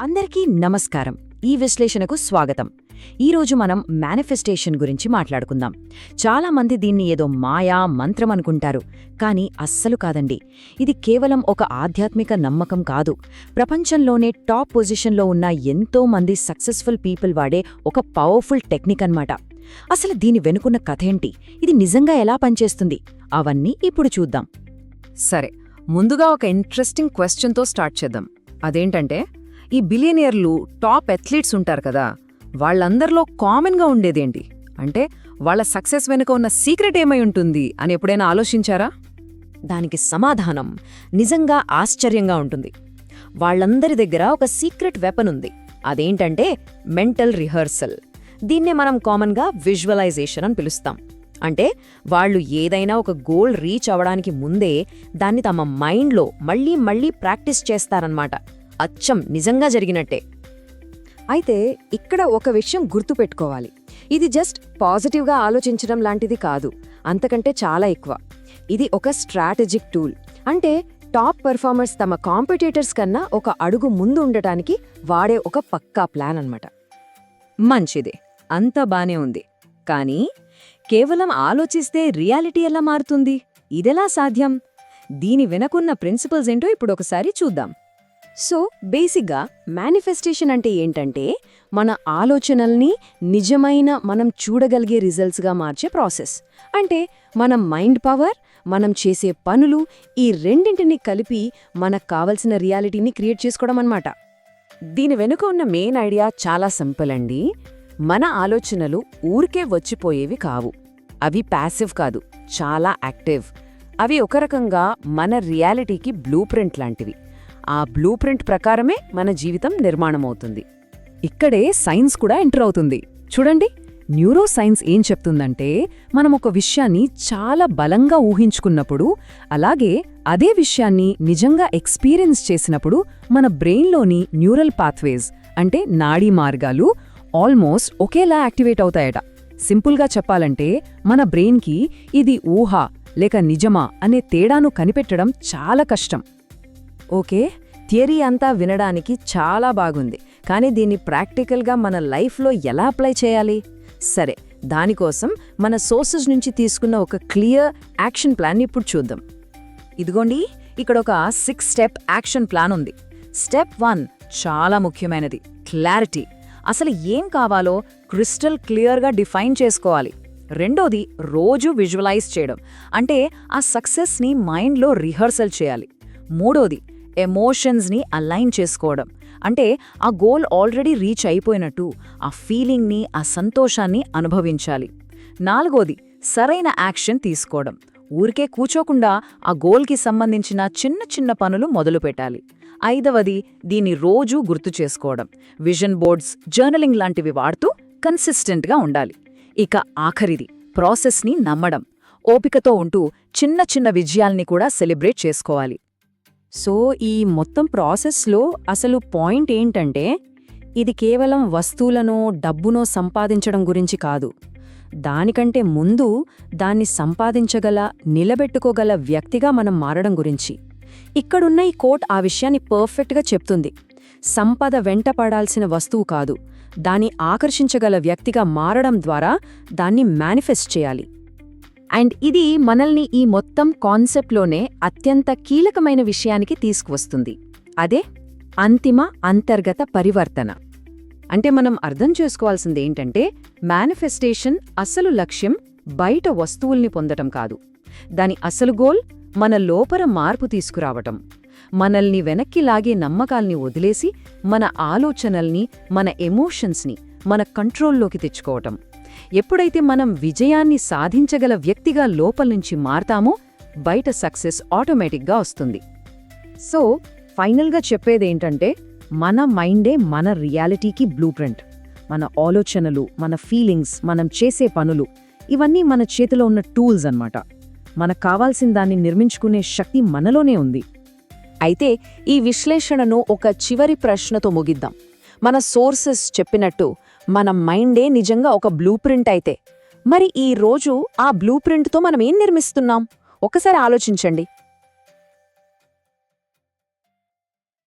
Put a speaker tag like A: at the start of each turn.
A: అందరికీ నమస్కారం. ఈ విశ్లేషణకు స్వాగతం. ఈరోజు మనం మేనిఫెస్టేషన్ గురించి మాట్లాడుకుందాం. చాలా మంది దీన్ని ఏదో మాయా మంత్రం అనుకుంటారు. కానీ అస్సలు కాదండి. ఇది కేవలం ఒక ఆధ్యాత్మిక నమ్మకం కాదు. ప్రపంచంలోనే టాప్ పొజిషన్లో ఉన్న ఎంతో మంది సక్సెస్ఫుల్ పీపుల్ వాడే ఒక పవర్ఫుల్ టెక్నిక్ అన్నమాట. అసలు దీని వెనుకున్న కథేంటి ఇది నిజంగా ఎలా పనిచేస్తుంది? అవన్నీ ఇప్పుడు చూద్దాం.
B: సరే ముందుగా ఒక ఇంట్రెస్టింగ్ క్వశ్చన్తో స్టార్ట్ చేద్దాం. అదేంటంటే ఈ బిలియనియర్లు టాప్ అథ్లీట్స్ ఉంటారు కదా వాళ్ళందరిలో కామన్గా ఉండేదేంటి? అంటే వాళ్ళ సక్సెస్ వెనుక ఉన్న సీక్రెట్ ఏమై ఉంటుంది అని ఎప్పుడైనా ఆలోచించారా?
A: దానికి సమాధానం నిజంగా ఆశ్చర్యంగా ఉంటుంది. వాళ్ళందరి దగ్గర ఒక సీక్రెట్ వెపన్ ఉంది. అదేంటంటే మెంటల్ రిహర్సల్. దీన్నే మనం కామన్గా విజువలైజేషన్ అని పిలుస్తాం. అంటే వాళ్ళు ఏదైనా ఒక గోల్ రీచ్ అవ్వడానికి ముందే దాన్ని తమ మైండ్లో మళ్ళీ మళ్ళీ ప్రాక్టీస్ చేస్తారన్నమాట. అచ్చం నిజంగా జరిగినట్టే.
B: అయితే ఇక్కడ ఒక విషయం గుర్తుపెట్టుకోవాలి. ఇది జస్ట్ పాజిటివ్గా ఆలోచించడం లాంటిది కాదు. అంతకంటే చాలా ఎక్కువ. ఇది ఒక స్ట్రాటజిక్ టూల్. అంటే టాప్ పెర్ఫార్మర్స్ తమ కాంపిటేటర్స్ కన్నా ఒక అడుగు ముందు ఉండటానికి వాడే ఒక పక్కా ప్లాన్ అనమాట
A: మంచిదే. అంతా బానే ఉంది. కానీ కేవలం ఆలోచిస్తే రియాలిటీ ఎలా మారుతుంది? ఇదెలా సాధ్యం? దీని వెనకున్న ప్రిన్సిపల్స్ ఏంటో ఇప్పుడు ఒకసారి చూద్దాం. సో బేసిక్గా మేనిఫెస్టేషన్ అంటే ఏంటంటే మన ఆలోచనల్ని నిజమైన మనం చూడగలిగే రిజల్ట్స్గా మార్చే ప్రాసెస్ అంటే మన మైండ్ పవర్ మనం చేసే పనులు ఈ రెండింటిని కలిపి మనకు కావలసిన రియాలిటీని క్రియేట్ చేసుకోవడం అన్నమాట. దీని వెనుక ఉన్న మెయిన్ ఐడియా చాలా సింపుల్ అండి. మన ఆలోచనలు ఊరికే వచ్చిపోయేవి కావు. అవి ప్యాసివ్ కాదు చాలా యాక్టివ్ అవి ఒక రకంగా మన రియాలిటీకి బ్లూ ప్రింట్ లాంటివి. ఆ బ్లూ ప్రింట్ ప్రకారమే మన జీవితం నిర్మాణమవుతుంది.
B: ఇక్కడే సైన్స్ కూడా ఎంటర్ అవుతుంది. చూడండి న్యూరో సైన్స్ ఏం చెప్తుందంటే మనం ఒక విషయాన్ని చాలా బలంగా ఊహించుకున్నప్పుడు అలాగే అదే విషయాన్ని నిజంగా ఎక్స్పీరియన్స్ చేసినప్పుడు మన బ్రెయిన్లోని న్యూరల్ పాత్వేస్ అంటే నాడీ మార్గాలు ఆల్మోస్ట్ ఒకేలా యాక్టివేట్ అవుతాయట. సింపుల్గా చెప్పాలంటే మన బ్రెయిన్కి ఇది ఊహ లేక నిజమా అనే తేడాను కనిపెట్టడం చాలా కష్టం.
A: ఓకే? థియరీ అంతా వినడానికి చాలా బాగుంది. కానీ దీన్ని ప్రాక్టికల్గా మన లైఫ్లో ఎలా అప్లై చేయాలి? సరే దానికోసం మన సోర్సెస్ నుంచి తీసుకున్న ఒక క్లియర్ యాక్షన్ ప్లాన్ ఇప్పుడు చూద్దాం. ఇదిగోండి ఇక్కడ ఒక సిక్స్ స్టెప్ యాక్షన్ ప్లాన్ ఉంది. స్టెప్ వన్ చాలా ముఖ్యమైనది క్లారిటీ. అసలు ఏం కావాలో క్రిస్టల్ క్లియర్గా డిఫైన్ చేసుకోవాలి. రెండోది రోజు విజువలైజ్ చేయడం అంటే ఆ సక్సెస్ని మైండ్లో రిహర్సల్ చేయాలి. మూడోది ఎమోషన్స్ని అలైన్ చేసుకోవడం. అంటే ఆ గోల్ ఆల్రెడీ రీచ్ అయిపోయినట్టు ఆ ఫీలింగ్ని ఆ సంతోషాన్ని అనుభవించాలి. నాలుగోది సరైన యాక్షన్ తీసుకోవడం. ఊరికే కూచోకుండా ఆ గోల్కి సంబంధించిన చిన్న చిన్న పనులు మొదలుపెట్టాలి ఐదవది దీన్ని రోజూ గుర్తు చేసుకోవడం. విజన్ బోర్డ్స్ జర్నలింగ్ లాంటివి వాడుతూ కన్సిస్టెంట్గా ఉండాలి. ఇక ఆఖరిది ప్రాసెస్ని నమ్మడం. ఓపికతో ఉంటూ చిన్న చిన్న విజయాల్ని కూడా సెలబ్రేట్ చేసుకోవాలి. సో ఈ మొత్తం ప్రాసెస్లో అసలు పాయింట్ ఏంటంటే ఇది కేవలం వస్తువులను డబ్బునో సంపాదించడం గురించి కాదు. దానికంటే ముందు దాన్ని సంపాదించగల నిలబెట్టుకోగల వ్యక్తిగా మనం మారడం గురించి. ఇక్కడున్న ఈ కోట్ ఆ విషయాన్ని పర్ఫెక్ట్గా చెప్తుంది. సంపద వెంట పడాల్సిన వస్తువు కాదు దాన్ని ఆకర్షించగల వ్యక్తిగా మారడం ద్వారా దాన్ని మేనిఫెస్ట్ చేయాలి. అండ్ ఇది మనల్ని ఈ మొత్తం కాన్సెప్ట్లోనే అత్యంత కీలకమైన విషయానికి తీసుకువస్తుంది. అదే అంతిమ అంతర్గత పరివర్తన. అంటే మనం అర్థం చేసుకోవాల్సింది ఏంటంటే మేనిఫెస్టేషన్ అసలు లక్ష్యం బయట వస్తువుల్ని పొందటం కాదు. దాని అసలు గోల్ మన లోపల మార్పు తీసుకురావటం. మనల్ని వెనక్కి లాగే నమ్మకాల్ని వదిలేసి మన ఆలోచనల్ని మన ఎమోషన్స్ని మన కంట్రోల్లోకి తెచ్చుకోవటం. ఎప్పుడైతే మనం విజయాన్ని సాధించగల వ్యక్తిగా లోపల్నుంచి మారతామో బయట సక్సెస్ ఆటోమేటిక్గా వస్తుంది. సో ఫైనల్గా చెప్పేదేంటంటే మన మైండే మన రియాలిటీకి బ్లూ ప్రింట్. మన ఆలోచనలు మన ఫీలింగ్స్ మనం చేసే పనులు ఇవన్నీ మన చేతిలో ఉన్న టూల్స్ అన్నమాట. మనకు కావాల్సిన దాన్ని నిర్మించుకునే శక్తి మనలోనే ఉంది. అయితే ఈ విశ్లేషణను ఒక చివరి ప్రశ్నతో ముగిద్దాం. మన సోర్సెస్ చెప్పినట్టు మన మైండే నిజంగా ఒక బ్లూ ప్రింట్ అయితే. మరి ఈ రోజు ఆ బ్లూ ప్రింట్తో మనం ఏం నిర్మిస్తున్నాం? ఒకసారి ఆలోచించండి.